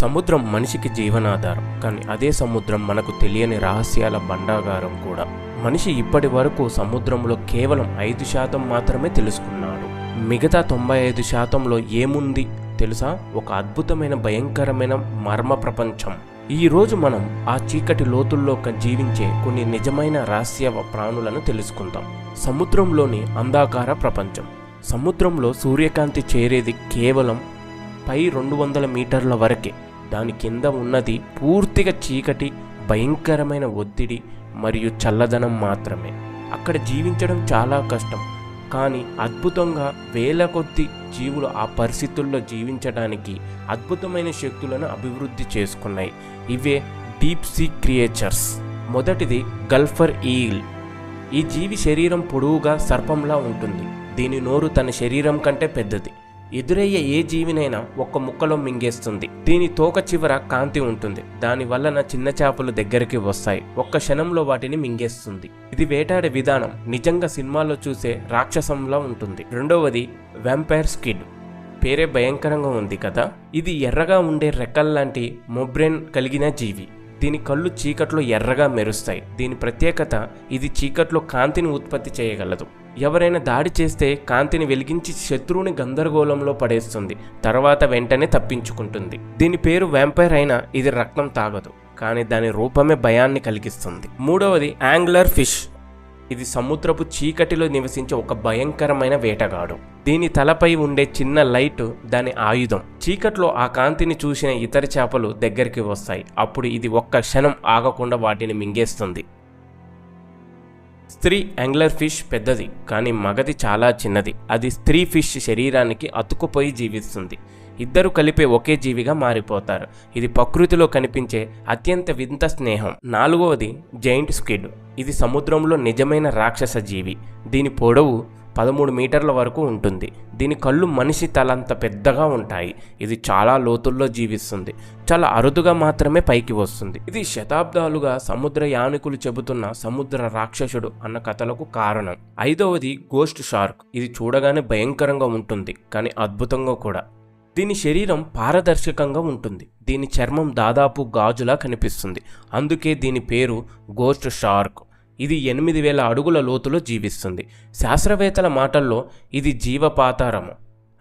సముద్రం మనిషికి జీవనాధారం కానీ అదే సముద్రం మనకు తెలియని రహస్యాల బండాగారం కూడా. మనిషి ఇప్పటి వరకు సముద్రంలో కేవలం ఐదు శాతం మాత్రమే తెలుసుకున్నాడు. మిగతా తొంభై ఐదు శాతంలో ఏముంది తెలుసా? ఒక అద్భుతమైన భయంకరమైన మర్మ ప్రపంచం. ఈరోజు మనం ఆ చీకటి లోతుల్లో జీవించే కొన్ని నిజమైన రహస్య ప్రాణులను తెలుసుకుందాం. సముద్రంలోని అంధాకార ప్రపంచం. సముద్రంలో సూర్యకాంతి చేరేది కేవలం పై రెండు వందల మీటర్ల వరకే. దాని కింద ఉన్నది పూర్తిగా చీకటి భయంకరమైన ఒత్తిడి మరియు చల్లదనం మాత్రమే. అక్కడ జీవించడం చాలా కష్టం. కానీ అద్భుతంగా వేల కొద్ది జీవులు ఆ పరిస్థితుల్లో జీవించడానికి అద్భుతమైన శక్తులను అభివృద్ధి చేసుకున్నాయి. ఇవే డీప్ సీ క్రియేచర్స్. మొదటిది గల్ఫర్ ఈల్. ఈ జీవి శరీరం పొడవుగా సర్పంలా ఉంటుంది. దీని నోరు తన శరీరం కంటే పెద్దది. ఎదురయ్యే ఏ జీవినైనా ఒక్క ముక్కలో మింగేస్తుంది. దీని తోక చివర కాంతి ఉంటుంది. దాని వలన చిన్న చేపలు దగ్గరికి వస్తాయి. ఒక్క క్షణంలో వాటిని మింగేస్తుంది. ఇది వేటాడే విధానం నిజంగా సినిమాలో చూసే రాక్షసంలా ఉంటుంది. రెండవది వ్యాంపైర్ స్కిడ్ పేరే భయంకరంగా ఉంది కదా? ఇది ఎర్రగా ఉండే రెక్కల్లాంటి మొబ్రెన్ కలిగిన జీవి. దీని కళ్ళు చీకట్లో ఎర్రగా మెరుస్తాయి. దీని ప్రత్యేకత ఇది చీకట్లో కాంతిని ఉత్పత్తి చేయగలదు. ఎవరైనా దాడి చేస్తే కాంతిని వెలిగించి శత్రువుని గందరగోళంలో పడేస్తుంది. తర్వాత వెంటనే తప్పించుకుంటుంది. దీని పేరు వ్యాంపైర్ అయినా ఇది రక్తం తాగదు. కానీ దాని రూపమే భయాన్ని కలిగిస్తుంది. మూడవది యాంగ్లర్ ఫిష్ ఇది సముద్రపు చీకటిలో నివసించే ఒక భయంకరమైన వేటగాడు. దీని తలపై ఉండే చిన్న లైట్ దాని ఆయుధం. చీకట్లో ఆ కాంతిని చూసిన ఇతర చేపలు దగ్గరికి వస్తాయి. అప్పుడు ఇది ఒక్క క్షణం ఆగకుండా వాటిని మింగేస్తుంది. స్త్రీ యాంగ్లర్ ఫిష్ పెద్దది కానీ మగది చాలా చిన్నది. అది స్త్రీ ఫిష్ శరీరానికి అతుకుపోయి జీవిస్తుంది. ఇద్దరు కలిపే ఒకే జీవిగా మారిపోతారు. ఇది ప్రకృతిలో కనిపించే అత్యంత వింత స్నేహం. నాలుగవది జైంట్ స్క్విడ్. ఇది సముద్రంలో నిజమైన రాక్షస జీవి. దీని పొడవు పదమూడు మీటర్ల వరకు ఉంటుంది. దీని కళ్ళు మనిషి తలంత పెద్దగా ఉంటాయి. ఇది చాలా లోతుల్లో జీవిస్తుంది. చాలా అరుదుగా మాత్రమే పైకి వస్తుంది. ఇది శతాబ్దాలుగా సముద్ర యానికులు చెబుతున్న సముద్ర రాక్షసుడు అన్న కథలకు కారణం. ఐదవది గోస్ట్ షార్క్. ఇది చూడగానే భయంకరంగా ఉంటుంది కానీ అద్భుతంగా కూడా. దీని శరీరం పారదర్శకంగా ఉంటుంది. దీని చర్మం దాదాపు గాజులా కనిపిస్తుంది. అందుకే దీని పేరు గోస్ట్ షార్క్. ఇది ఎనిమిది వేల అడుగుల లోతులో జీవిస్తుంది. శాస్త్రవేత్తల మాటల్లో ఇది జీవపాతారము.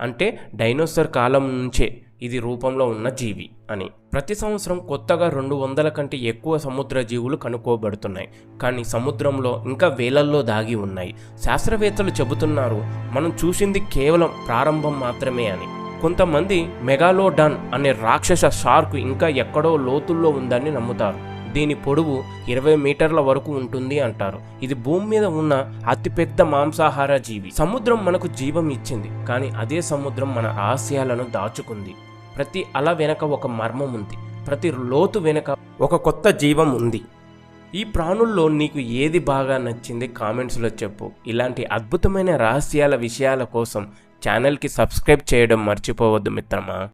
అంటే డైనోసార్ కాలం నుంచే ఇది రూపంలో ఉన్న జీవి అని. ప్రతి సంవత్సరం కొత్తగా రెండు వందల కంటే ఎక్కువ సముద్ర జీవులు కనుక్కోబడుతున్నాయి. కానీ సముద్రంలో ఇంకా వేలల్లో దాగి ఉన్నాయి. శాస్త్రవేత్తలు చెబుతున్నారు మనం చూసింది కేవలం ప్రారంభం మాత్రమే అని. కొంతమంది మెగాలోడాన్ అనే రాక్షస షార్క్ ఇంకా ఎక్కడో లోతుల్లో ఉందని నమ్ముతారు. దీని పొడవు ఇరవై మీటర్ల వరకు ఉంటుంది అంటారు. ఇది భూమి మీద ఉన్న అతిపెద్ద మాంసాహార జీవి. సముద్రం మనకు జీవం ఇచ్చింది కానీ అదే సముద్రం మన ఆశయాలను దాచుకుంది. ప్రతి అల వెనక ఒక మర్మం ఉంది ప్రతి లోతు వెనక ఒక కొత్త జీవం ఉంది. ఈ ప్రాణుల్లో నీకు ఏది బాగా నచ్చింది కామెంట్స్లో చెప్పు. ఇలాంటి అద్భుతమైన రహస్యాల విషయాల కోసం ఛానల్కి సబ్స్క్రైబ్ చేయడం మర్చిపోవద్దు మిత్రమా?